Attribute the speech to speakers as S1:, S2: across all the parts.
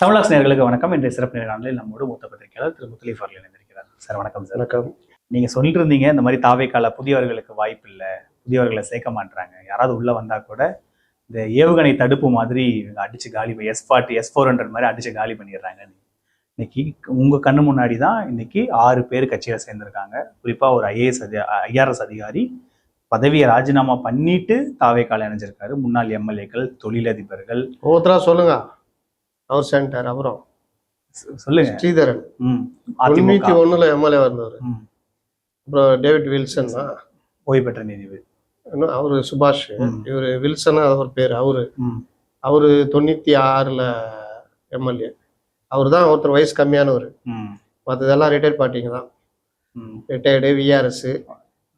S1: தமிழாஸ் நேர்களுக்கு வணக்கம். இன்றைய சிறப்பு நேர்காணலில் நம்மோடு மூத்த பத்திரிகையாளர் திரு முத்தலீஃப் அவர்கள் இணைந்திருக்கிறார். சார் வணக்கம் சார்.
S2: வணக்கம்.
S1: நீங்க சொல்லிட்டு இருந்தீங்க இந்த மாதிரி தாவேக்கால புதியவர்களுக்கு வாய்ப்பு இல்லை புதியவர்களை சேர்க்க மாட்டாங்க யாராவது உள்ள வந்தா கூட இந்த ஏவுகணை தடுப்பு மாதிரி அடிச்சு காலி S forty S four hundred மாதிரி அடிச்சு காலி பண்ணிடுறாங்க. இன்னைக்கு உங்க கண்ணு முன்னாடி தான் இன்னைக்கு ஆறு பேர் கட்சியில சேர்ந்திருக்காங்க. குறிப்பா ஒரு ஐஏஎஸ் அதி ஐஆர்எஸ் அதிகாரி பதவியை ராஜினாமா பண்ணிட்டு தாவேக்கால இணைஞ்சிருக்காரு. முன்னாள் எம்எல்ஏக்கள் தொழிலதிபர்கள்.
S2: ஒவ்வொருத்தரா சொல்லுங்க. அவர் சென்டர் அப்புறம்
S1: சொல்லுங்க.
S2: ஸ்ரீதரன். தொண்ணூத்தி ஒண்ணுல எம்எல்ஏ வந்தவர். அப்புறம் டேவிட் வில்சன் தான்.
S1: ஓய்வு பெற்ற நீதிபதி
S2: அவரு சுபாஷ். இவரு வில்சன் அவர் பேர் அவரு. அவரு தொண்ணூத்தி ஆறுல எம்எல்ஏ அவர் தான் ஒருத்தர் வயசு கம்மியானவர். மற்றதெல்லாம் ரிட்டையர்ட் பார்ட்டிங்க தான். ரிட்டையர்டு விஆர்எஸ்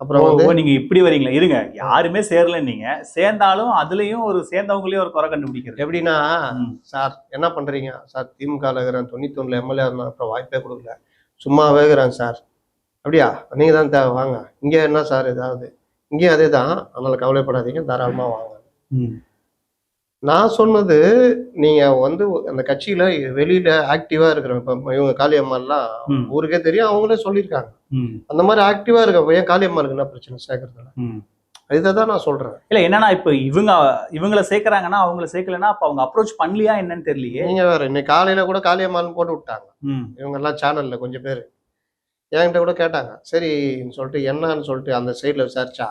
S2: அப்புறம் வந்து
S1: நீங்க இப்படி வரீங்களா. இருங்க யாருமே சேரல நீங்க. சேர்ந்தாலும் அதுலயும் ஒரு சேர்ந்தவங்களே ஒரு குறை கண்டுபிடிக்கிறது.
S2: எப்படின்னா. சார் என்ன பண்றீங்க? சார் திமுக இருக்கிறேன் தொண்ணூத்தி ஒண்ணுல எம்எல்ஏ இருந்தான் அப்புறம் வாய்ப்பே கொடுக்கல. சும்மாவே இருக்கிறேன் சார். அப்படியா? நீங்க தான் தேவை வாங்க. இங்க என்ன சார் ஏதாவது? இங்கேயும் அதே தான் அதனால கவலைப்படாதீங்க தாராளமா வாங்க. நான் சொன்னது நீங்க வந்து அந்த கட்சியில வெளியில ஆக்டிவா இருக்கிற இப்ப இவங்க காளியம்மாலாம். ஊருக்கே தெரியும் அவங்களே சொல்லியிருக்காங்க. அந்த மாதிரி ஆக்டிவா இருக்க ஏன் காளியம்மாளுக்கு என்ன பிரச்சனை சேர்க்கறதுல. இதை தான் நான் சொல்றேன்
S1: இல்ல என்னன்னா இப்ப இவங்க இவங்கள சேர்க்கறாங்கன்னா அவங்கள சேர்க்கலன்னா அப்ப அவங்க அப்ரோச் பண்ணலையா என்னன்னு தெரியலையே
S2: நீங்க வேற இன்னைக்கு காலையில கூட காளியம்மாள்னு போட்டு விட்டாங்க
S1: ம்.
S2: இவங்க எல்லாம் சேனல்ல கொஞ்சம் பேர் என்கிட்ட கூட கேட்டாங்க சரின்னு சொல்லிட்டு என்னன்னு சொல்லிட்டு அந்த சைடில் விசாரிச்சா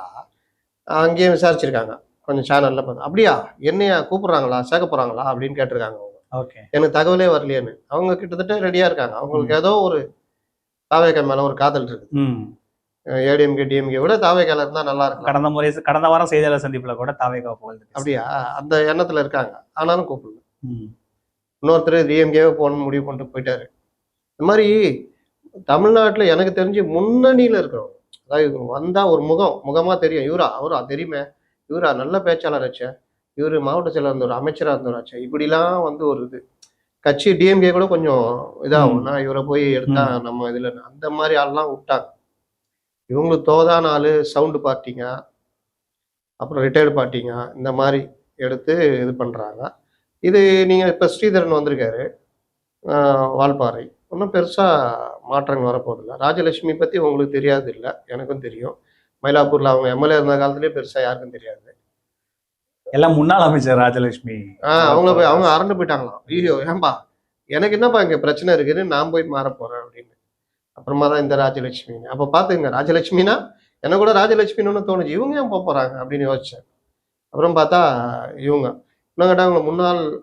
S2: அங்கேயும் விசாரிச்சிருக்காங்க கொஞ்சம் சேனல்ல பார்த்து அப்படியா? என்னையா கூப்பிடுறாங்களா? சேர்க்க போறாங்களா? அப்படின்னு கேட்டிருக்காங்க அவங்க.
S1: ஓகே.
S2: எனக்கு தகவலே வரலையேன்னு. அவங்க கிட்டத்தட்ட ரெடியா இருக்காங்க. அவங்களுக்கு ஏதோ ஒரு தாவேக்கா மேல ஒரு காதல் இருக்கு. ஏடிஎம்கே டிஎம்கே விட தாவேக்கால இருந்தா நல்லா இருக்கலாம்
S1: கடந்த முறை கடந்த வாரம் செய்தியாளர் சந்திப்புல கூட தாவேகா புகழ்ந்து
S2: அப்படியா? அந்த எண்ணத்துல இருக்காங்க. ஆனாலும் கூப்பிடல.
S1: ம்.
S2: இன்னொருத்தர் டிஎம்கேவே போகணும்னு முடிவு பண்ணிட்டு போயிட்டாரு. இந்த மாதிரி தமிழ்நாட்டுல எனக்கு தெரிஞ்சு முன்னணியில இருக்கிறவங்க அதாவது இவங்க வந்தா ஒரு முகம் முகமா தெரியும். இவரா? அவரா? தெரியுமே. இவரா நல்ல பேச்சாளர் ஆச்சே. இவரு மாவட்ட செயலர் இருந்தவர் அமைச்சரா இருந்தவராச்சே இப்படிலாம் வந்து ஒரு இது. கட்சி டிஎம்கே கூட கொஞ்சம் இதாகும்னா இவரை போய் எடுத்தா நம்ம இதுல அந்த மாதிரி ஆள்லாம் விட்டாங்க. இவங்களுக்கு தோதான ஆளு சவுண்டு பார்ட்டிங்க. அப்புறம் ரிட்டையர்டு பார்ட்டிங்க. இந்த மாதிரி எடுத்து இது பண்றாங்க. இது நீங்க இப்ப ஸ்ரீதரன் வந்திருக்காரு. வால்பாறை. ஒன்றும் பெருசா மாற்றங்கள் வரப்போதில்லை ராஜலட்சுமி பத்தி உங்களுக்கு தெரியாது இல்லை எனக்கும் தெரியும். மயிலாப்பூர்ல அவங்க எம்எல்ஏ இருந்த காலத்திலேயே பெருசா யாருக்கும் தெரியாது.
S1: எல்லாம் முன்னாள் அமைச்சர் ராஜலட்சுமி.
S2: ஆஹ் அவங்க போய் அவங்க அரண்டு போயிட்டாங்களாம். ஐயோ ஏன்பா? எனக்கு என்னப்பா இங்க பிரச்சனை இருக்குன்னு நான் போய் மாற போறேன் அப்படின்னு. அப்புறமா தான் இந்த ராஜலட்சுமி. அப்ப பாத்துங்க ராஜலட்சுமினா எனக்கு கூட ராஜலட்சுமின்னு தோணுச்சு. இவங்க ஏன் போக போறாங்க அப்படின்னு யோசிச்சேன். அப்புறம் பார்த்தா இவங்க. இன்னும் கேட்டா அவங்க முன்னாள்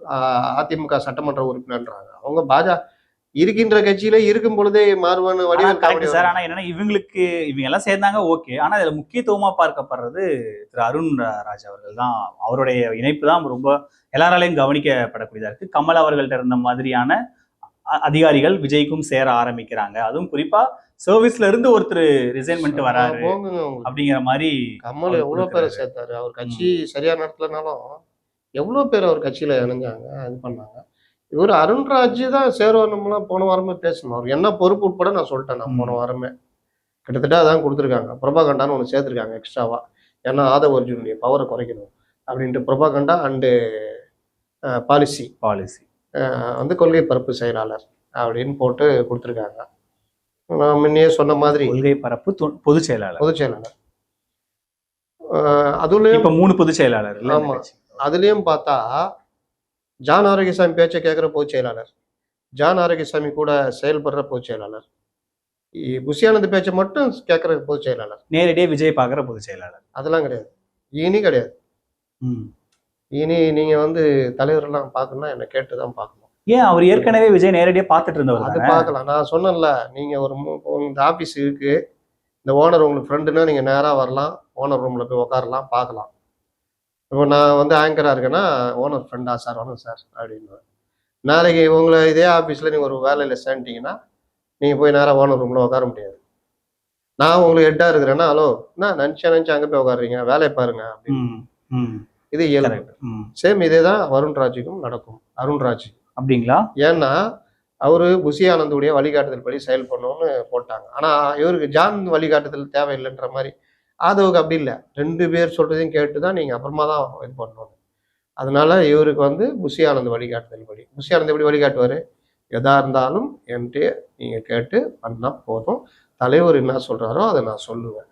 S2: அதிமுக சட்டமன்ற உறுப்பினர்ன்றாங்க. அவங்க பாஜக இருக்கின்ற கட்சியில இருக்கும் பொழுதே
S1: கரெக்ட்
S2: காமெடி
S1: சார் ஆனா என்னன்னா இவங்களுக்கு இவங்க எல்லாம் சேர்ந்தாங்க ஓகே ஆனா இதுல முக்கியத்துவமா பார்க்கப்படுறது திரு அருண் ராஜ் அவர்கள் தான். அவருடைய இணைப்பு தான் ரொம்ப எல்லாராலையும் கவனிக்கப்படக்கூடியதா இருக்கு. கமல் அவர்கள்ட்ட இருந்த மாதிரியான அதிகாரிகள் விஜய்க்கும் சேர ஆரம்பிக்கிறாங்க. அதுவும் குறிப்பா சர்வீஸ்ல இருந்து ஒருத்தர் ரிசைன்மெண்ட் வராரு. அப்படிங்கிற மாதிரி
S2: கமல் எவ்வளவு பேரை. சேர்த்தாரு? அவர் கட்சி சரியா நடத்தலனாலும் எவ்வளவு பேர் அவர் கட்சியில இணைஞ்சாங்க இது பண்ணாங்க? இவர் அருண்ராஜ் தான் சேருவனம்லாம் போன வாரமே பேசணும் அவர் என்ன பொறுப்பு உட்பட நான் சொல்லிட்டேன் நான் போன. வாரமே. கிட்டத்தட்ட அதான் கொடுத்துருக்காங்க. பிரபாகண்டான்னு ஒன்று சேர்த்துருக்காங்க எக்ஸ்ட்ராவா ஏன்னா ஆதவ அர்ஜுனுடைய பவரை குறைக்கணும் அப்படின்ட்டு பிரபாகண்டா அண்டு பாலிசி.
S1: பாலிசி.
S2: வந்து கொள்கை பரப்பு செயலாளர் அப்படின்னு போட்டு கொடுத்துருக்காங்க. நான் முன்னையே சொன்ன மாதிரி
S1: கொள்கை பரப்பு பொதுச் செயலாளர்.
S2: பொதுச் செயலாளர். அதுலயும்
S1: இப்ப மூணு பொதுச் செயலாளர் இல்ல இந்த
S2: ஆமா.
S1: கட்சி.
S2: அதுலயும் பார்த்தா ஜான் ஆரோக்கியசாமி பேச்சை கேட்குற பொதுச் செயலாளர். ஜான் ஆரோக்கியசாமி கூட செயல்படுற பொதுச் செயலாளர். புஷியானந்த் பேச்சை மட்டும் கேட்குற பொதுச் செயலாளர்.
S1: நேரடியா விஜய் பாக்குற பொதுச் செயலாளர்.
S2: அதெல்லாம் கிடையாது. இனி கிடையாது. இனி நீங்க வந்து தலைவரெல்லாம் பார்க்கணும்னா என்னை கேட்டு தான் பார்க்கணும்.
S1: ஏன்? அவர் ஏற்கனவே விஜய் நேரடியா பார்த்துட்டு இருந்தவர்
S2: அது? பார்க்கலாம். நான் சொன்னேன்ல நீங்க ஒரு இந்த ஆபீஸ் இருக்கு இந்த ஓனர் உங்களுக்கு ஃப்ரெண்டுன்னா நீங்க நேரா வரலாம் ஓனர் ரூம்ல போய் உட்காரலாம் பார்க்கலாம். இப்போ நான் வந்து ஆங்கரா இருக்கேன்னா ஓனர் ஃப்ரெண்டா சார் வணக்கம் சார் அப்படின்னு நாளைக்கு உங்களை இதே ஆபீஸ்ல நீங்க ஒரு வேலையில சேர்ந்துட்டீங்கன்னா நீங்க போய் நேரா ஓனர் ரூம்ல உட்கார முடியாது. நான் உங்களுக்கு ஹெட்டா இருக்கிறேன்னா ஹலோ என்ன நினைச்சா நினைச்சு அங்க போய் உட்காருறீங்க? வேலையை பாருங்க அப்படின்னு. இது இயல்பு. சேம் இதே தான் வருண்ராஜுக்கும் நடக்கும். அருண்ராஜ்
S1: அப்படிங்களா?
S2: ஏன்னா அவரு புஷி ஆனந்துடைய வழிகாட்டுதல் படி செயல்படணும்னு போட்டாங்க. ஆனா இவருக்கு ஜான் வழிகாட்டுதல் தேவையில்லைன்ற மாதிரி ஆதவுக்கு அப்படி இல்லை. ரெண்டு பேர் சொல்கிறதையும் கேட்டு தான் நீங்கள் அப்புறமா தான் இது பண்ணணும். அதனால் இவருக்கு வந்து புஷியானந்த் வழிகாட்டுதல் படி. புஷியானந்த் எப்படி வழிகாட்டுவார்? எதாக இருந்தாலும் என்கிட்ட நீங்கள் கேட்டு பண்ணால் போதும். தலைவர் என்ன சொல்கிறாரோ அதை நான் சொல்லுவேன்.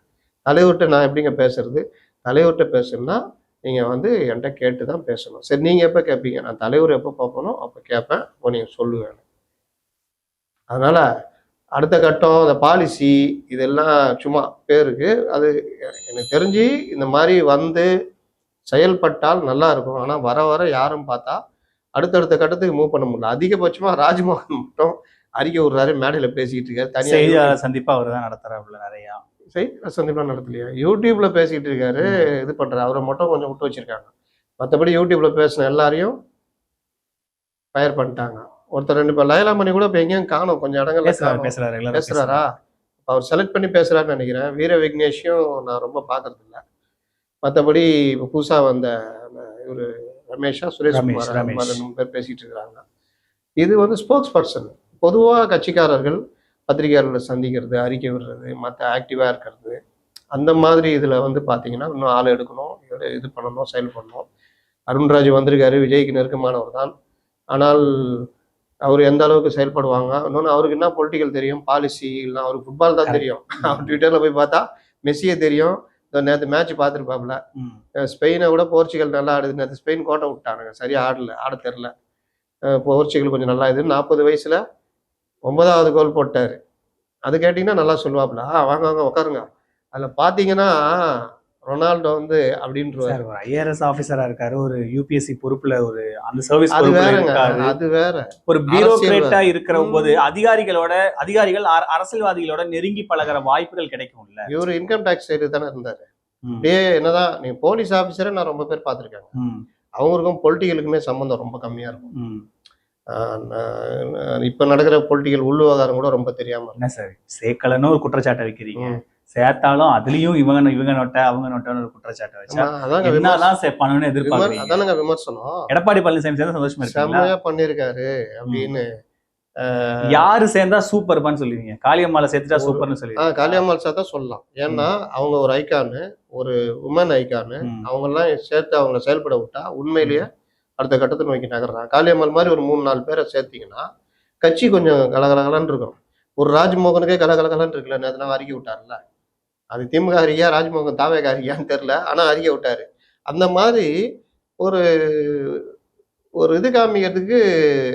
S2: தலைவர்கிட்ட நான் எப்படிங்க பேசுறது? தலைவர்கிட்ட பேசுனா நீங்கள் வந்து என்கிட்ட கேட்டு தான் பேசணும். சரி நீங்கள் எப்போ கேட்பீங்க நான் தலைவர் எப்போ பார்ப்பனோ அப்போ கேட்பேன் அப்போ நீங்கள் சொல்லுவேன். அதனால் அடுத்த கட்டம் இந்த பாலிசி இதெல்லாம் சும்மா பேருக்கு. அது எனக்கு தெரிஞ்சு இந்த மாதிரி வந்து செயல்பட்டால் நல்லா இருக்கும். ஆனால் வர வர யாரும் பார்த்தா அடுத்தடுத்த கட்டத்துக்கு மூவ் பண்ண முடியல. அதிகபட்சமாக ராஜ்மோகன் மட்டும் அறிக்கை விடுறாரு மேடையில் பேசிக்கிட்டு இருக்காரு. தனியாக
S1: செய்தியாளர் சந்திப்பா அவர் தான் நடத்துறாப்புல நிறையா.
S2: செய்தி சந்திப்பா நடத்தலையா? யூடியூப்ல பேசிக்கிட்டு இருக்காரு இது பண்றாரு. அவரை மட்டும் கொஞ்சம் விட்டு வச்சிருக்காங்க. மற்றபடி யூடியூப்ல பேசின எல்லாரையும் ஃபயர் பண்ணிட்டாங்க. ஒருத்தர் ரெண்டு பேர் லயலாமணி கூட இப்போ எங்கேயும் காணும். கொஞ்சம் இடங்கள்ல
S1: பேசுறாரு. பேசுறாரு
S2: அவர் செலக்ட் பண்ணி பேசுறாருன்னு நினைக்கிறேன். வீர விக்னேஷையும் நான் ரொம்ப பார்க்கறது இல்ல மற்றபடி இப்போ புதுசா வந்த இவர் ரமேஷா சுரேஷ்
S1: ரமேஷ்,
S2: குமார்
S1: ரமேஷ்.
S2: அந்த மாதிரி ரெண்டு பேர் பேசிட்டு இருக்கிறாங்க இது வந்து ஸ்போக்ஸ் பர்சன் பொதுவாக கட்சிக்காரர்கள் பத்திரிகையாளர்களை சந்திக்கிறது அறிக்கை விடுறது மற்ற ஆக்டிவாக இருக்கிறது. அந்த மாதிரி இதில் வந்து பார்த்தீங்கன்னா இன்னும் ஆள் எடுக்கணும் இது- இது பண்ணணும் செயல் பண்ணணும் அருண்ராஜ் வந்திருக்காரு விஜய்க்கு நெருக்கமானவர் தான். ஆனால் அவர் எந்த அளவுக்கு செயல்படுவாங்க? இன்னொன்று அவருக்கு என்ன பொலிட்டிக்கல் தெரியும்? பாலிசி இல்லை அவருக்கு ஃபுட்பால் தான் தெரியும். அவர் ட்விட்டரில் போய் பார்த்தா மெஸ்ஸியே தெரியும். நேற்று மேட்ச் பார்த்துருப்பாப்புல. ஸ்பெயினை விட போர்ச்சுகல் நல்லா ஆடுது. நேற்று ஸ்பெயின் கோட்டை விட்டானுங்க. சரியா ஆடல ஆட தெரில போர்ச்சுகல் கொஞ்சம் நல்லா இது நாற்பது வயசுல ஒன்பதாவது கோல் போட்டார். அது கேட்டிங்கன்னா நல்லா சொல்லுவாப்புல. ஆ வாங்க வாங்க உட்காருங்க அதில் பார்த்தீங்கன்னா ரொனால்டோ வந்து அப்படின்றவாரு
S1: சார் ஒரு ஐஆர்எஸ் ஆபீசரா இருக்காரு. ஒரு யூபிஎஸ்சி பொறுப்புல ஒரு அந்த சர்வீஸ்
S2: அது வேறங்க
S1: இருக்காரு.
S2: அது வேற.
S1: ஒரு பியூரோக்ரேட்டா இருக்கிற போது அதிகாரிகளோட அதிகாரிகள் அர- அரசியல்வாதிகளோட நெருங்கி பழகுற வாய்ப்புகள் கிடைக்கும்ல.
S2: இவர் இன்கம் டேக்ஸ் சைடு தானே இருந்தார். அப்படியே என்னதான் நீங்க போலீஸ் ஆஃபீஸரை நான் ரொம்ப பேர் பார்த்துருக்கேன்
S1: ம்,
S2: அவங்களுக்கும் பொலிட்டிக்கலுக்குமே சம்மந்தம் ரொம்ப கம்மியா இருக்கும். இப்ப நடக்கிற பொலிட்டிக்கல் உள் விவகாரம் கூட ரொம்ப தெரியாம.
S1: என்ன சார் சேர்க்கலன்னு ஒரு குற்றச்சாட்டை வைக்கிறீங்க. சேர்த்தாலும் அதுலயும் இவங்க இவங்க நோட்ட அவங்க ஒரு குற்றச்சாட்டை வச்சா. என்னதான் பண்ணணும்னு எதிர்பார்க்கறீங்க.
S2: அதானுங்க விமர்சனம்.
S1: எடப்பாடி பழனிசாமி சேர்ந்தா சந்தோஷமா
S2: செம்மையா பண்ணிருக்காரு அப்படின்னு
S1: யாரு சேர்ந்தா சூப்பர்பான்னு சொல்லுவீங்க? காளியம்மால சேர்த்துட்டா சூப்பர்னு சொல்லுவீங்க
S2: காளியம்மாள் சார் தான் சொல்லலாம். ஏன்னா அவங்க ஒரு ஐக்கானு ஒரு உமன் ஐக்கானு. அவங்க எல்லாம் சேர்த்து அவங்கள செயல்பட விட்டா உண்மையிலேயே அடுத்த கட்டத்தை நோக்கி நகர்றாங்க. காளியம்மாள் மாதிரி ஒரு மூணு நாலு பேரை சேர்த்தீங்கன்னா கட்சி கொஞ்சம் கலகலகலன்னு இருக்கும். ஒரு ராஜ்மோகனுக்கே கலகலகலன்னு இருக்குல்ல நான் அறிக்கை விட்டார்ல அது திமுக அறிக்கையா ராஜ்மோகன் தாவேக அறிக்கையான்னு தெரில ஆனா அறிக்கை விட்டாரு. அந்த மாதிரி ஒரு ஒரு இது காமிக்கிறதுக்கு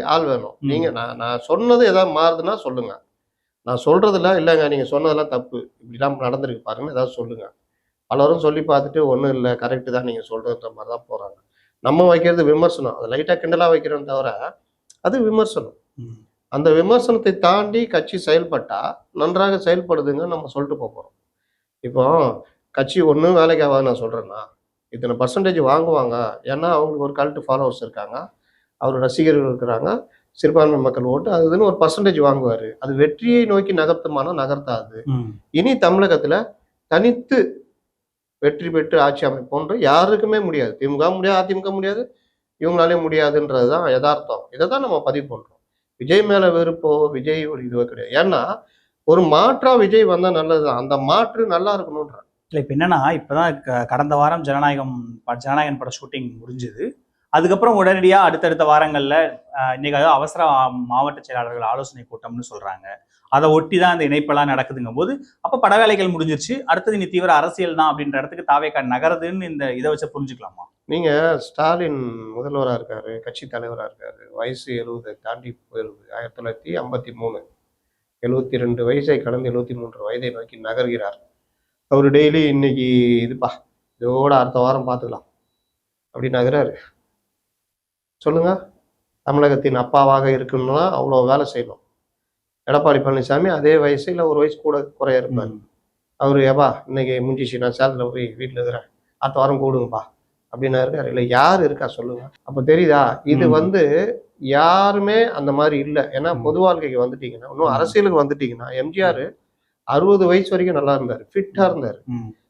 S2: ஆள் வேணும்.
S1: ம்.
S2: நீங்க நான் நான் சொன்னது ஏதாவது மாறுதுன்னா சொல்லுங்க. நான் சொல்றதுல இல்லைங்க நீங்க சொன்னதெல்லாம் தப்பு. இப்படிலாம் நடந்திருக்கு பாருங்க ஏதாவது சொல்லுங்க. பலரும் சொல்லி பார்த்துட்டு ஒன்றும் இல்லை கரெக்டு தான் நீங்க சொல்றதுன்ற மாதிரி தான் போறாங்க. நம்ம வைக்கிறது விமர்சனம். அது லைட்டா கிண்டலா வைக்கிறோம் தவிர அது விமர்சனம். அந்த விமர்சனத்தை தாண்டி கட்சி செயல்பட்டா நன்றாக செயல்படுதுங்க நம்ம சொல்லிட்டு போக போறோம். இப்போ கட்சி ஒன்றும் வேலைக்கு ஆகாது நான் சொல்றேன்னா இத்தனை பர்சன்டேஜ் வாங்குவாங்க. ஏன்னா அவங்களுக்கு ஒரு கல்ட்டு ஃபாலோவர்ஸ் இருக்காங்க. அவர் ரசிகர்கள் இருக்கிறாங்க. சிறுபான்மை மக்கள் ஓட்டு அது இதுன்னு ஒரு பர்சன்டேஜ் வாங்குவார். அது வெற்றியை நோக்கி நகர்த்துமானா நகர்த்தாது. இனி தமிழகத்துல தனித்து வெற்றி பெற்று ஆட்சி அமைப்போன்ற யாருக்குமே முடியாது. திமுக முடியாது அதிமுக முடியாது இவங்களாலே முடியாதுன்றது தான் யதார்த்தம். இதை தான் நம்ம பதிவு பண்றோம். விஜய் மேல வெறுப்போ விஜய் ஒரு இதுவோ கிடையாது. ஏன்னா ஒரு மாற்றா விஜய் வந்தா நல்லதுதான். அந்த மாற்று நல்லா இருக்கணும்ன்ற
S1: இல்ல இப்ப என்னன்னா இப்பதான் கடந்த வாரம் ஜனநாயகம் ஜனநாயகன் பட ஷூட்டிங் முடிஞ்சது. அதுக்கப்புறம் உடனடியா அடுத்தடுத்த வாரங்கள்ல இன்னைக்கு அதாவது அவசர மாவட்ட செயலாளர்கள் ஆலோசனை கூட்டம்னு சொல்றாங்க. அதை ஒட்டி தான் அந்த இணைப்பெல்லாம் நடக்குதுங்கும் போது அப்ப படவேலைகள் முடிஞ்சிருச்சு. அடுத்தது இனி தீவிர அரசியல் தான் அப்படின்ற இடத்துக்கு தாவேக்கா நகருதுன்னு இந்த இதை வச்சு புரிஞ்சுக்கலாமா?
S2: நீங்க ஸ்டாலின் முதல்வரா இருக்காரு கட்சி தலைவரா இருக்காரு. வயசு எழுபதை தாண்டி போயிருது ஆயிரத்தி தொள்ளாயிரத்தி ஐம்பத்தி மூணு. எழுபத்தி ரெண்டு வயசை கடந்து எழுபத்தி மூன்று வயதை நோக்கி நகர்கிறார். அவர் டெய்லி இன்னைக்கு இதுப்பா இதோட அடுத்த வாரம் பார்த்துக்கலாம். அப்படி நகராரு. சொல்லுங்க தமிழகத்தின் அப்பாவாக இருக்கணும்னா அவ்வளோ வேலை செய்யணும். எடப்பாடி பழனிசாமி அதே வயசு இல்லை ஒரு வயசு கூட குறைய இருப்பார். அவர் ஏப்பா இன்னைக்கு முடிஞ்சிச்சு நான் சேலத்தில் போய் வீட்டில் இருக்கிறேன். அடுத்த வாரம் கூடுங்கப்பா. அப்படின்னு இருக்காரு. இல்லை யார் இருக்கா சொல்லுங்க. அப்போ தெரியுதா? இது. வந்து யாருமே அந்த மாதிரி இல்லை. ஏன்னா. பொது வாழ்க்கைக்கு வந்துட்டீங்கன்னா இன்னும். அரசியலுக்கு வந்துட்டீங்கன்னா எம்ஜிஆர் அறுபது வயசு வரைக்கும் நல்லா இருந்தார். ஃபிட்டா இருந்தார்.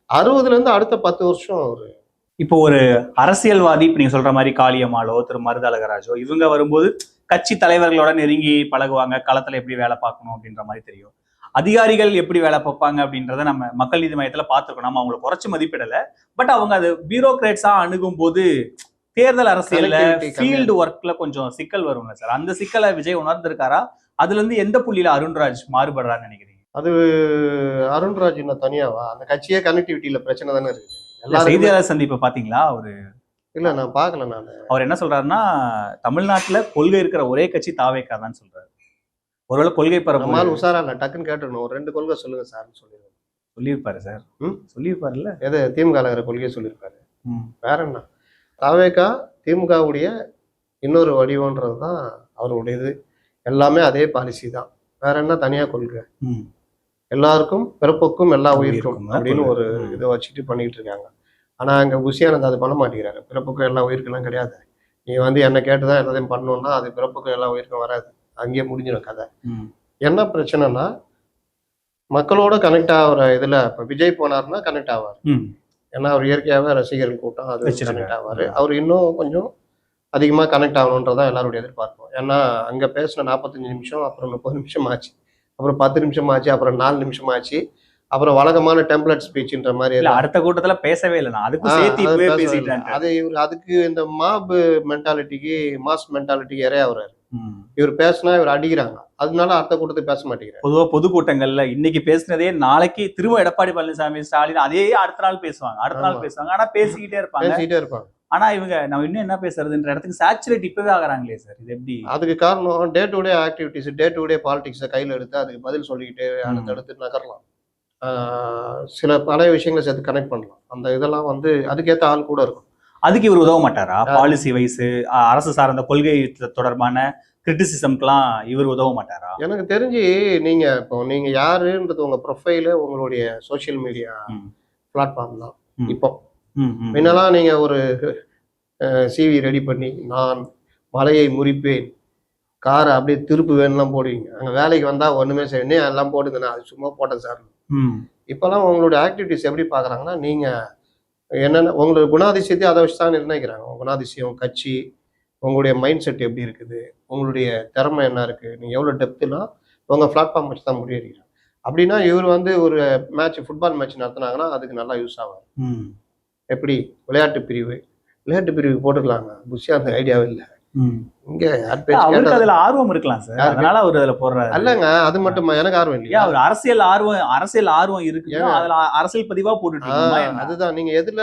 S2: அறுபதுல இருந்து அடுத்த பத்து வருஷம் அவரு
S1: இப்போ ஒரு அரசியல்வாதி இப்ப நீங்க சொல்ற மாதிரி காளியம்மாளோ திரு. மருதழகராஜோ இவங்க வரும்போது கட்சி தலைவர்களோட நெருங்கி பழகுவாங்க. களத்துல எப்படி வேலை பார்க்கணும் அப்படின்ற மாதிரி தெரியும். அதிகாரிகள் எப்படி வேலை பார்ப்பாங்க அப்படின்றத நம்ம மக்கள் நீதி மையத்துல பார்த்துருக்கோம். நம்ம அவங்களை குறைச்சு மதிப்பிடல. பட் அவங்க அது பியூரோக்ரேட்ஸா அணுகும் போது தேர்தல் அரசியல்ல ஃபீல்டு ஒர்க்ல கொஞ்சம் சிக்கல் வரும்ல சார். அந்த சிக்கலை விஜய் உணர்ந்திருக்காரா? அதுல இருந்து எந்த புள்ளியில அருண்ராஜ் மாறுபடுறான்னு நினைக்கிறீங்க?
S2: அது அருண்ராஜ் இன்னும் தனியாவா? அந்த கட்சியே கனெக்டிவிட்டியில பிரச்சனை தானே இருக்கு.
S1: செய்தியாளர் சந்திப்பை பாத்தீங்களா அவரு?
S2: இல்ல நான் பார்க்கல நான்.
S1: அவர் என்ன சொல்றாருன்னா தமிழ்நாட்டுல கொள்கை இருக்கிற ஒரே கட்சி தாவேக்கா தான் சொல்றாரு. ஒருவேளை கொள்கை பரப்பு
S2: உஷாரா இல்ல? டக்குன்னு கேட்டுருணும் ஒரு ரெண்டு கொள்கை சொல்லுங்க சார்னு சொல்லிடுவேன்
S1: சொல்லியிருப்பாரு சார்.
S2: ம்?
S1: சொல்லியிருப்பாருல்ல.
S2: எது திமுக கொள்கையை சொல்லியிருக்காரு
S1: ம்.
S2: வேற என்ன? தாவேக்கா திமுகவுடைய இன்னொரு வடிவன்றது தான் அவருடைய இது எல்லாமே அதே பாலிசி தான். வேற என்ன தனியா கொள்கை. எல்லாருக்கும் பிறப்புக்கும் எல்லா உயிருக்கும் அப்படின்னு ஒரு. இதை வச்சுட்டு பண்ணிட்டு இருக்காங்க. ஆனா அங்க புஷியானந்த் அது பண்ண மாட்டேங்கிறாரு. பிறப்புக்கும் எல்லா உயிருக்கெல்லாம் கிடையாது. நீ வந்து என்ன கேட்டுதான் எல்லாத்தையும் பண்ணணும்னா அது பிறப்புக்கும் எல்லா உயிருக்கும் வராது. அங்கேயே முடிஞ்சிடும் கதை. என்ன பிரச்சனைனா மக்களோட கனெக்ட் ஆகுற இதுல இப்ப விஜய் போனாருன்னா கனெக்ட் ஆவார். ஏன்னா அவர் இயற்கையாகவே ரசிகர்கள் கூட்டம் அது. கனெக்ட் ஆவார். அவர் இன்னும் கொஞ்சம் அதிகமாக கனெக்ட் ஆகணுன்றதான் எல்லாருடைய எதிர்பார்ப்போம். ஏன்னா அங்கே பேசின நாற்பத்தஞ்சு நிமிஷம் அப்புறம் முப்பது நிமிஷம் ஆச்சு. அப்புறம் பத்து நிமிஷம் ஆச்சு அப்புறம் நாலு நிமிஷம் ஆச்சு. அப்புறம் வழக்கமான டெம்ப்ளேட் ஸ்பீச்ன்ற மாதிரி
S1: அடுத்த கூட்டத்துல பேசவே இல்லை. சேர்த்து
S2: அது இவர் அதுக்கு இந்த மாப் மென்டாலிட்டிக்கு மாஸ் மென்டாலிட்டிக்கு இறையாகிறாரு
S1: ம்.
S2: இவர் பேசினா இவர் அடிக்கிறாங்க. அதனால அடுத்த கூட்டத்துக்கு பேச மாட்டேங்கிறார்.
S1: பொதுவா பொதுக்கூட்டங்கள்ல இன்னைக்கு பேசினதே நாளைக்கு திரும்ப எடப்பாடி பழனிசாமி ஸ்டாலின் அதே அடுத்த நாள் பேசுவாங்க. அடுத்த நாள். பேசுவாங்க. ஆனா பேசிக்கிட்டே இருப்பாங்க.
S2: பேசிக்கிட்டே இருப்பாங்க.
S1: ஆனா இவங்க நம்ம இன்னும் என்ன பேசுறதுன்ற இடத்துக்கு சேச்சுரேட் இப்பவே ஆகுறாங்களே சார் இது எப்படி?
S2: அதுக்கு காரணம் day to day activities day to day பாலிடிக்ஸை கையில் எடுத்து அதுக்கு பதில் சொல்லிக்கிட்டு அடுத்தடுத்து நகரலாம். சில பழைய விஷயங்களை சேர்த்து கனெக்ட் பண்ணலாம். அந்த இதெல்லாம் வந்து அதுக்கேற்ற ஆள் கூட இருக்கும்.
S1: அதுக்கு இவர் உதவ மாட்டாரா? பாலிசி வைஸ் அரசு சார்ந்த கொள்கை தொடர்பான கிரிட்டிசிசம்க்கெல்லாம் இவர் உதவ மாட்டாரா
S2: எனக்கு தெரிஞ்சு நீங்க இப்போ நீங்க யாருன்றது உங்க ப்ரொஃபைலு உங்களுடைய சோஷியல் மீடியா. பிளாட்ஃபார்ம் தான். இப்போ. முன்னெல்லாம் நீங்க ஒரு சிவி ரெடி பண்ணி நான் மலையை முறிப்பேன் காரை அப்படியே திருப்புவேன்லாம் போடுவீங்க அங்கே வேலைக்கு வந்தால் ஒன்றுமே செய்யணும் எல்லாம் போடுங்க நான் அது சும்மா போட்டேன் சார். இப்போல்லாம் உங்களுடைய ஆக்டிவிட்டிஸ் எப்படி பார்க்குறாங்கன்னா நீங்கள் என்னென்ன உங்களோட குணாதிசயத்தை அதை வச்சு தான் நிர்ணயிக்கிறாங்க. குணாதிசயம் கட்சி உங்களுடைய மைண்ட் செட் எப்படி இருக்குது உங்களுடைய திறமை என்ன இருக்குது நீங்கள் எவ்வளோ டெப்த்துனா உங்கள் பிளாட்ஃபார்ம் வச்சு தான் முடிவெடுக்கிறாங்க அப்படின்னா இவர் வந்து ஒரு மேட்ச் ஃபுட்பால் மேட்ச் நடத்துனாங்கன்னா அதுக்கு நல்லா யூஸ் ஆகும்
S1: ம்.
S2: எப்படி? விளையாட்டு பிரிவு. விளையாட்டு பிரிவு போட்டுக்கலாங்க. புஷியா அந்த ஐடியாவே இல்லை.
S1: அவருக்கு அதுல ஆர்வம் இருக்கலாம் சார்? அதனால அவர் அதுல போடுறாரு.
S2: அல்லங்க அது மட்டுமா? எனக்கு ஆர்வம் இல்லையா?
S1: அவர் அரசியல் ஆர்வம் அரசியல் ஆர்வம் இருக்கு? அதுல அரசியல் பதிவா போட்டுட்டு?
S2: அதுதான். நீங்க எதுல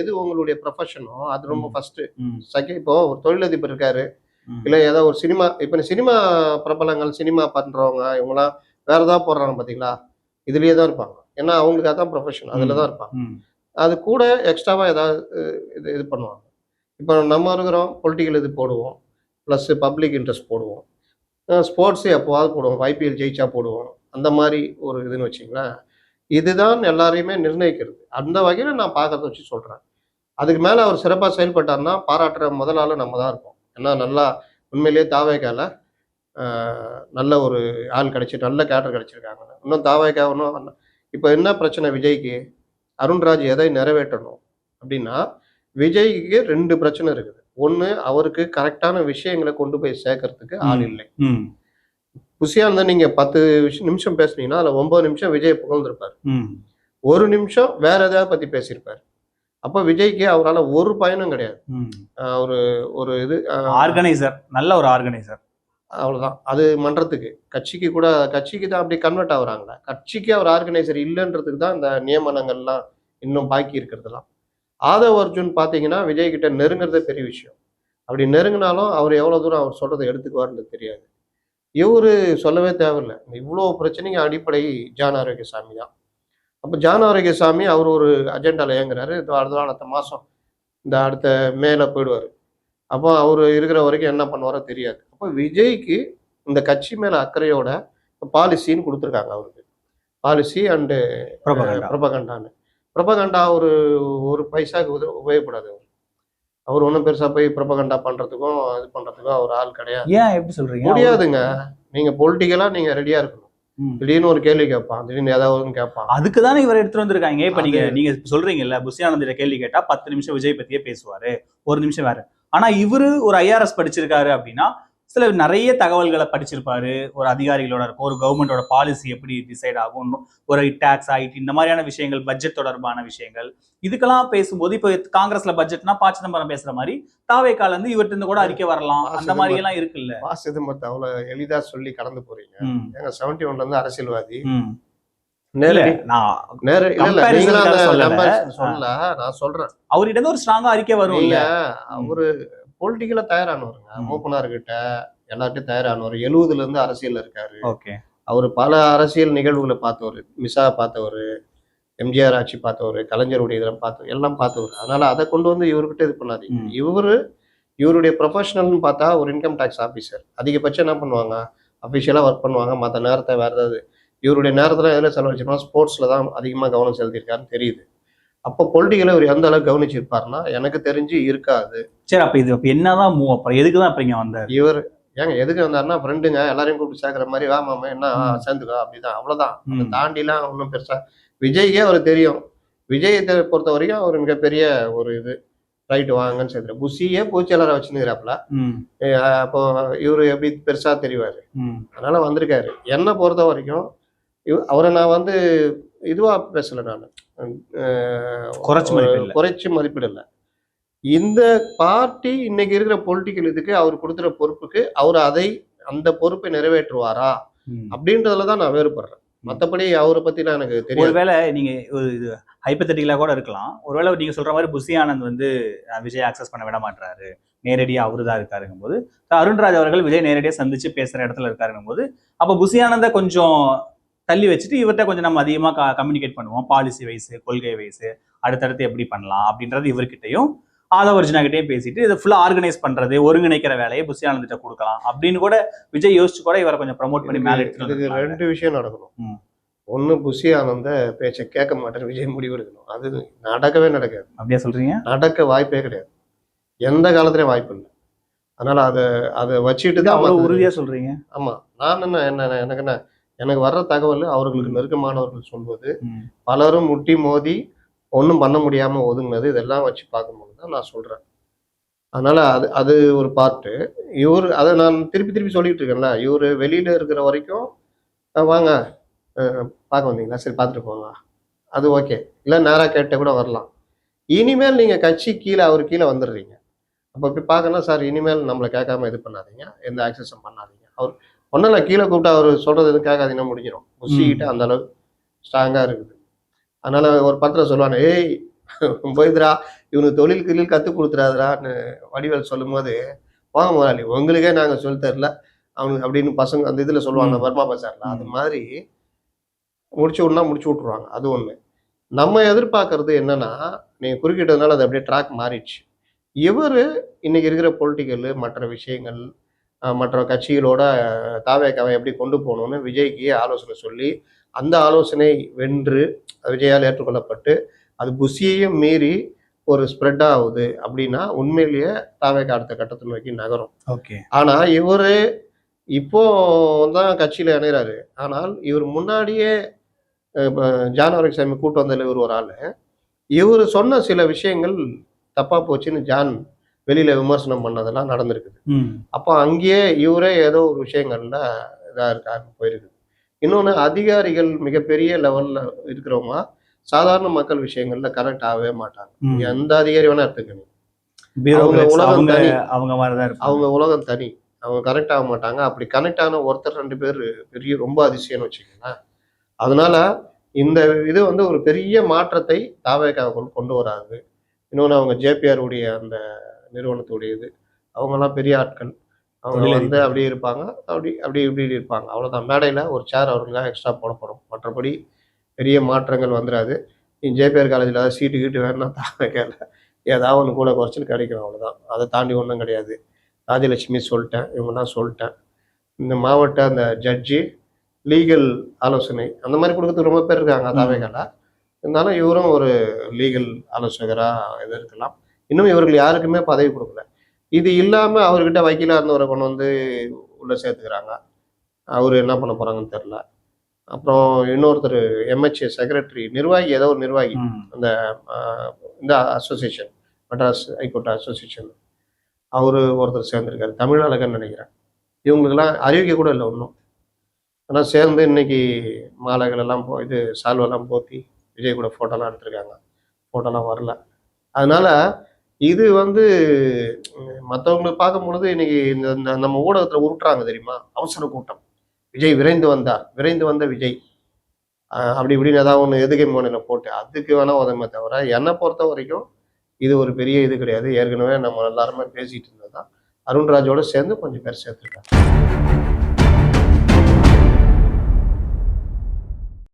S2: எது உங்களுடைய ப்ரொஃபஷனோ அது ரொம்ப. ஃபர்ஸ்ட். செகண்ட் இப்போ ஒரு தொழிலதிபர் இருக்காரு. இல்ல ஏதோ ஒரு சினிமா இப்ப சினிமா பிரபலங்கள் சினிமா பண்றவங்க இவங்கலாம் வேற ஏதாவது போடுறாங்க பாத்தீங்களா? இதுலயே தான் இருப்பாங்க. ஏன்னா அவங்களுக்கு அதான் ப்ரொஃபஷன் அதுல தான் இருப்பாங்க. அது கூட எக்ஸ்ட்ராவா ஏதாவது இது இது பண்ணுவாங்க. இப்போ நம்ம இருக்கிறோம் பொலிட்டிக்கல் இது போடுவோம் ப்ளஸ் பப்ளிக் இன்ட்ரெஸ்ட் போடுவோம். ஸ்போர்ட்ஸு எப்போவாவது போடுவோம் ஐபிஎல் ஜெயிச்சா போடுவோம். அந்த மாதிரி ஒரு இதுன்னு வச்சிங்களேன். இதுதான் எல்லாரையுமே நிர்ணயிக்கிறது. அந்த வகையில் நான் பார்க்கறத வச்சு சொல்கிறேன் அதுக்கு மேலே அவர் சிறப்பாக செயல்பட்டார்னா பாராட்டுற முதல் ஆளு நம்ம தான் இருப்போம் ஏன்னா நல்லா உண்மையிலேயே தாவேக்கால நல்ல ஒரு ஆள் கிடைச்சி நல்ல கேட்டர் கிடைச்சிருக்காங்க. இன்னும் தாவேக்கா இன்னும் இப்போ என்ன பிரச்சனை விஜய்க்கு? அருண்ராஜ் எதை நிறைவேற்றணும் அப்படின்னா விஜய்க்கு ரெண்டு பிரச்சனை இருக்குது. ஒன்று அவருக்கு கரெக்டான விஷயங்களை கொண்டு போய் சேர்க்கறதுக்கு ஆள். இல்லை.
S1: ம்.
S2: புசியா இருந்தால் நீங்கள் பத்து நிமிஷம் பேசுனீங்கன்னா அதில் ஒன்பது நிமிஷம் விஜய் புகழ்ந்திருப்பார். ஒரு நிமிஷம் வேற எதாவது பற்றி பேசியிருப்பார். அப்போ விஜய்க்கு அவரால் ஒரு பயனும் கிடையாது. ஒரு ஒரு இது
S1: ஆர்கனைசர். நல்ல ஒரு ஆர்கனைசர்.
S2: அவ்வளோதான் அது மன்றத்துக்கு. கட்சிக்கு கூட கட்சிக்கு தான் அப்படி கன்வெர்ட் ஆகுறாங்களே. கட்சிக்கு அவர் ஆர்கனைசர் இல்லைன்றதுக்கு தான் இந்த நியமனங்கள்லாம் இன்னும் பாக்கி இருக்கிறதுலாம் ஆதவ் அர்ஜுன் பார்த்தீங்கன்னா விஜய் கிட்ட நெருங்குறதே பெரிய விஷயம். அப்படி நெருங்கினாலும் அவர் எவ்வளோ தூரம் அவர் சொல்றதை எடுத்துக்குவார்ன்றது தெரியாது. இவரு சொல்லவே தேவையில்லை. இவ்வளோ பிரச்சனைக்கு அடிப்படை ஜான் ஆரோக்கியசாமி தான். அப்போ ஜான் ஆரோக்கியசாமி அவர் ஒரு அஜெண்டாவில் இயங்குறாரு. இது அடுத்த அடுத்த மாதம் இந்த அடுத்த மேலே போயிடுவார். அப்போ அவர் இருக்கிற வரைக்கும் என்ன பண்ணுவாரோ தெரியாது. அப்போ விஜய்க்கு இந்த கட்சி மேலே அக்கறையோட பாலிசின்னு கொடுத்துருக்காங்க அவருக்கு. Policy and. பிரபகண்டான்னு பிரபகண்டா ஒரு ஒரு பைசாக்கு உத உபயோகப்படாது அவர். ஒன்றும் பெருசாக போய் பிரபகண்டா பண்ணுறதுக்கும் இது பண்ணுறதுக்கும் அவர் ஆள் கிடையாது.
S1: ஏன் எப்படி சொல்றீங்க?
S2: முடியாதுங்க. நீங்கள் பொலிட்டிக்கலாக நீங்கள் ரெடியாக இருக்கணும். திடீர்னு ஒரு கேள்வி கேட்பான். திடீர்னு ஏதாவது கேட்பான்.
S1: அதுக்கு தானே இவர் எடுத்துட்டு வந்திருக்காங்க. இப்ப நீங்க நீங்க சொல்றீங்கல்ல புஷியானந்திர கேள்வி கேட்டா பத்து நிமிஷம் விஜய் பத்தியே பேசுவாரு. ஒரு நிமிஷம் வேற. ஆனா இவரு ஒரு ஐஆர்எஸ் படிச்சிருக்காரு அப்படின்னா சில நிறைய தகவல்களை படிச்சிருப்பாரு. ஒரு அதிகாரிகளோட இருக்கும். ஒரு கவர்மெண்டோட பாலிசி எப்படி டிசைட் ஆகும். ஒரு டேக்ஸ் ஐடி இந்த மாதிரியான விஷயங்கள் பட்ஜெட் தொடர்பான விஷயங்கள். இதுக்கெல்லாம் பேசும்போது இப்போ காங்கிரஸ்ல பட்ஜெட்னா பா சிதம்பரம் பேசுற மாதிரி தாவேக்கால இருந்து இவர்கிட்ட இருந்து கூட அறிக்கை வரலாம். அந்த மாதிரி எல்லாம் இருக்குல்ல.
S2: பா சிதம்பரத்தை அவ்வளவு எளிதா சொல்லி கடந்து போறீங்க. ஏங்க செவன்டி ஒன்ல இருந்து அரசியல்வாதி.
S1: ம். இல்ல
S2: நேரடி
S1: நான்
S2: நேர இல்ல இல்ல
S1: Comparison
S2: நீங்களும் அந்த
S1: க்காக சொல்லல.
S2: comparison சொல்லல. நான் சொல்றேன்.
S1: அவர்கிட்ட இருந்து ஒரு ஸ்ட்ராங்கா அறிக்கை வரும் இல்ல
S2: அவரு பொலிட்டிக்கலா தயாரானவருங்க.
S1: ம்.
S2: மூப்பனார் கிட்ட எல்லார்ட்டையும் தயாரானவர். எழுவதுல இருந்து அரசியல்ல இருக்காரு.
S1: ஓகே.
S2: அவர் பல அரசியல் நிகழ்வுகளை பார்த்தவர். மிசா பார்த்தவர். எம்ஜிஆர் ஆட்சி பார்த்தவர். கலைஞருடைய இதெல்லாம் பார்த்தவர். எல்லாம் பார்த்தவர். அதனால அதை கொண்டு வந்து இவர்கிட்ட இது பண்ணாதீங்க.
S1: ம்.
S2: இவரு இவருடைய ப்ரொஃபஷனல்னு பார்த்தா ஒரு இன்கம் டேக்ஸ் ஆஃபீஸர் அதிகபட்சம் என்ன பண்ணுவாங்க? அஃபிஷியலாக ஒர்க் பண்ணுவாங்க. மற்ற நேரத்தை வேற ஏதாவது இவருடைய நேரத்தில் எதில் செலவழிச்சிருப்பா ஸ்போர்ட்ஸில் தான் அதிகமாக கவனம் செலுத்தியிருக்காருன்னு தெரியுது. அப்போ பொலிட்டிக்கலை இவர் எந்த அளவுக்கு கவனிச்சிருப்பாருன்னா எனக்கு தெரிஞ்சு இருக்காது.
S1: சரி அப்ப இது அப்ப என்னதான் மூவ் அப்புறம் எதுக்கு தான் இப்ப இங்க வந்தாரு?
S2: இவர் ஏங்க எதுக்கு வந்தாருன்னா ஃப்ரெண்டுங்க எல்லாரையும் கூப்பிட்டு சேர்க்குற மாதிரி வா மாமா என்ன. சேர்ந்துக்கோ அப்படிதான். அவ்வளோதான்
S1: ம்.
S2: தாண்டிலாம் ஒன்றும் பெருசா விஜய்க்கே அவர் தெரியும். விஜயத்தை பொறுத்த வரைக்கும் அவர் மிகப்பெரிய ஒரு இது. ரைட்டு வாங்கன்னு சேர்த்துரு. புஷியே பூச்செலரை வச்சுருக்கிறாப்புல. அப்போ இவர் எப்படி பெருசா தெரிவாரு? அதனால வந்திருக்காரு. என்னை பொறுத்த வரைக்கும் இவ- அவரை நான் வந்து இதுவா பேசல நான்.
S1: குறைச்சு.
S2: குறைச்சு மதிப்பிடல. இந்த பார்ட்டி இன்னைக்கு இருக்கிற பொலிட்டிக்கல் இதுக்கு அவர் கொடுக்குற பொறுப்புக்கு அவர் அதை அந்த பொறுப்பை நிறைவேற்றுவாரா. அப்படின்றதுல தான் நான் வேறுபடுறேன். மத்தபடி அவரை பத்திலாம் எனக்கு தெரியாது.
S1: ஒருவேளை நீங்க ஒரு இது ஹைப்பத்தட்டிக்கலா கூட இருக்கலாம். ஒருவேளை நீங்க சொல்ற மாதிரி புசி ஆனந்த் வந்து விஜய் அக்சஸ் பண்ண விட மாட்டாரு நேரடியா அவரு தான் இருக்காருங்கும் போது. அருண்ராஜ் அவர்கள் விஜய் நேரடியா சந்திச்சு பேசுற இடத்துல இருக்காருங்கும் போது அப்ப புசி ஆனந்த கொஞ்சம் தள்ளி வச்சுட்டு இவர்கிட்ட கொஞ்சம் நம்ம அதிகமா கம்யூனிகேட் பண்ணுவோம். பாலிசி வைஸ் கொள்கை வைஸ் அடுத்தடுத்து எப்படி பண்ணலாம் அப்படின்றது இவர்கிட்டயும் ஆதவ அர்ஜுனா கிட்டயும் பேசிட்டு இதை ஃபுல்லா ஆர்கனைஸ் பண்றது ஒருங்கிணைக்கிற வேலையை புசி ஆனந்திட்ட கொடுக்கலாம் அப்படின்னு கூட விஜய் யோசிச்சு கூட இவரை கொஞ்சம் ப்ரமோட் பண்ணி மேல எடுத்துட்டு.
S2: ரெண்டு விஷயம் நடக்கணும்.
S1: ம்.
S2: ஒண்ணு புஷி ஆனந்த பேச்சை கேட்க மாட்டேன் விஜய் முடிவு எடுக்கணும். அது நடக்கவே நடக்காது.
S1: அப்படியா சொல்றீங்க?
S2: நடக்க வாய்ப்பே கிடையாது. எந்த காலத்துலயும் வாய்ப்பு இல்லை. அதனால அதை அதை வச்சுட்டு தான்
S1: உறுதியா சொல்றீங்க?
S2: ஆமா. நான் என்ன என்ன எனக்கு என்ன எனக்கு வர்ற தகவல் அவர்களுக்கு நெருக்கமானவர்கள் சொல்வது. பலரும் முட்டி மோதி ஒன்றும் பண்ண முடியாம ஒதுங்கினது இதெல்லாம் வச்சு பார்க்கும்போது தான் நான் சொல்றேன். அதனால அது அது ஒரு பார்ட்டு இவர் அதை நான் திருப்பி திருப்பி சொல்லிட்டு இருக்கேன்ல இவர் வெளியில இருக்கிற வரைக்கும் "அஹ் வாங்க பார்க்க வந்தீங்களா? சரி பார்த்துட்டு போங்க அது ஓகே. இல்லை நேராக கேட்ட கூட வரலாம். இனிமேல் நீங்க கட்சி கீழே அவர் கீழே வந்துடுறீங்க. அப்போ இப்படி பார்க்கணும் சார் இனிமேல் நம்மளை கேட்காம இது பண்ணாதீங்க. எந்த ஆக்சஸும் பண்ணாதீங்க. அவர் ஒன்றும் கீழே கூப்பிட்டு அவர் சொல்றது எதுவும் கேட்காதீங்கன்னா முடிஞ்சிடும் புஷிக்கிட்ட அந்த அளவுக்கு ஸ்ட்ராங்காக இருக்குது. அதனால ஒரு பத்திரம் சொல்லுவாங்க ஏய் போய்துரா இவனுக்கு தொழில் கிழில் கற்றுக் கொடுத்துறாதுரான்னு வடிவேல் சொல்லும்போது வாங்க முதலாளி உங்களுக்கே நாங்கள் சொல்லி தரல. அவனுக்கு அப்படின்னு பசங்க அந்த இதில் சொல்லுவாங்க
S1: ம்.
S2: வர்மா பசார்ல அது. மாதிரி முடிச்சு விடனா முடிச்சு விட்ருவாங்க அது ஒன்று நம்ம எதிர்பார்க்கறது என்னன்னா நீங்கள் குறுக்கிட்டதுனால அது அப்படியே ட்ராக் மாறிடுச்சு. இவர் இன்னைக்கு இருக்கிற பொலிட்டிக்கல் மற்ற விஷயங்கள் மற்ற கட்சிகளோட தாவேக்காவை எப்படி கொண்டு போகணும்னு விஜய்க்கு ஆலோசனை சொல்லி அந்த ஆலோசனை வென்று விஜயால் ஏற்றுக்கொள்ளப்பட்டு அது புஷியையும் மீறி ஒரு ஸ்ப்ரெட் ஆகுது அப்படின்னா உண்மையிலேயே தாவேக்கா அடுத்த கட்டத்தை நோக்கி நகரும்.
S1: ஓகே.
S2: ஆனா இவரு இப்போ தான் கட்சியில இணைகிறாரு ஆனால் இவர் முன்னாடியே ஜான் சாமி கூட்டு வந்ததுல இவர் ஒரு ஆளு. இவர் சொன்ன சில விஷயங்கள் தப்பா போச்சுன்னு ஜான் வெளியில விமர்சனம் பண்ணதெல்லாம் நடந்திருக்குது. அப்போ அங்கேயே இவரே ஏதோ ஒரு விஷயங்கள்ல இதா இருக்காரு போயிருக்குது. இன்னொன்று அதிகாரிகள் மிகப்பெரிய லெவல்ல இருக்கிறவங்க சாதாரண மக்கள் விஷயங்கள்ல கனெக்ட் ஆகவே மாட்டாங்க. எந்த அதிகாரி வேணா எடுத்துக்கணும்
S1: bureaucrats
S2: உலகம்
S1: அவங்க
S2: தனி.
S1: அவங்க
S2: அவங்க உலகம் தனி. அவங்க கனெக்ட் ஆக மாட்டாங்க. அப்படி கனெக்ட் ஆன ஒருத்தர் ரெண்டு பேர் பெரிய ரொம்ப அதிசயம்னு வச்சுக்கோங்களேன். அதனால இந்த இது வந்து ஒரு பெரிய மாற்றத்தை தாவேக்காவுக்குள் கொண்டு வராது. இன்னொன்று அவங்க ஜேபிஆர் உடைய அந்த நிறுவனத்துடைய இது அவங்கெல்லாம் பெரிய ஆட்கள். அவங்க. வந்து அப்படி இருப்பாங்க. அப்படி அப்படி இப்படி இருப்பாங்க. அவ்வளோதான் மேடையில் ஒரு சேர் அவங்களுக்காக எக்ஸ்ட்ரா போடப்படும். மற்றபடி பெரிய மாற்றங்கள் வந்துடாது ஜேபிஆர் காலேஜில் ஏதாவது சீட்டு கீட்டு வேணும்னா தாவேக்கால ஏதாவது ஒன்று கூட குறைச்சல் கிடைக்கும் அவ்வளோதான் அதை தாண்டி ஒன்றும் கிடையாது. ராஜலட்சுமி சொல்லிட்டேன். இவங்கெல்லாம் சொல்லிட்டேன். இந்த மாவட்ட அந்த ஜட்ஜி லீகல் ஆலோசனை அந்த மாதிரி கொடுக்கறதுக்கு ரொம்ப பேர் இருக்காங்க
S1: ம்.
S2: தாவேக்கால இருந்தாலும் இவரும் ஒரு லீகல் ஆலோசகராக இது இருக்கலாம். இன்னும் இவர்கள் யாருக்குமே பதவி கொடுக்கல. இது இல்லாமல் அவர்கிட்ட வக்கீலாக இருந்தவரை கொண்டு வந்து உள்ளே சேர்த்துக்கிறாங்க. அவர் என்ன பண்ண போகிறாங்கன்னு தெரில அப்புறம் இன்னொருத்தர் எம்ஹெச்ஏ செக்ரட்டரி நிர்வாகி ஏதோ ஒரு நிர்வாகி. ஆஹ் இந்த association Madras high court association அவர் ஒருத்தர் சேர்ந்திருக்காரு. தமிழ் அழகன் நினைக்கிறேன். இவங்களுக்கெல்லாம் அறிவிக்க கூட இல்லை ஒன்றும் ஆனால் சேர்ந்து இன்னைக்கு மாலைகள் எல்லாம் போ இது சால்வெல்லாம் போத்தி விஜய் கூட ஃபோட்டோலாம் எடுத்திருக்காங்க. ஃபோட்டோலாம் வரல. அதனால இது வந்து மற்றவங்களுக்கு பார்க்கும் பொழுது இன்னைக்கு இந்த நம்ம ஊடகத்தில் உருட்டுறாங்க தெரியுமா? அவசர கூட்டம். விஜய் விரைந்து வந்தார். விரைந்து வந்த விஜய். அப்படி இப்படின்னு ஏதாவது ஒன்று எதுகை மோனில் போட்டு அதுக்கு வேணால் உதமே தவிர என்னை பொறுத்த வரைக்கும் இது ஒரு பெரிய இது கிடையாது. ஏற்கனவே நம்ம எல்லாருமே பேசிட்டு இருந்தது தான் அருண்ராஜோட சேர்ந்து கொஞ்சம் பேர் சேர்த்துருக்காங்க.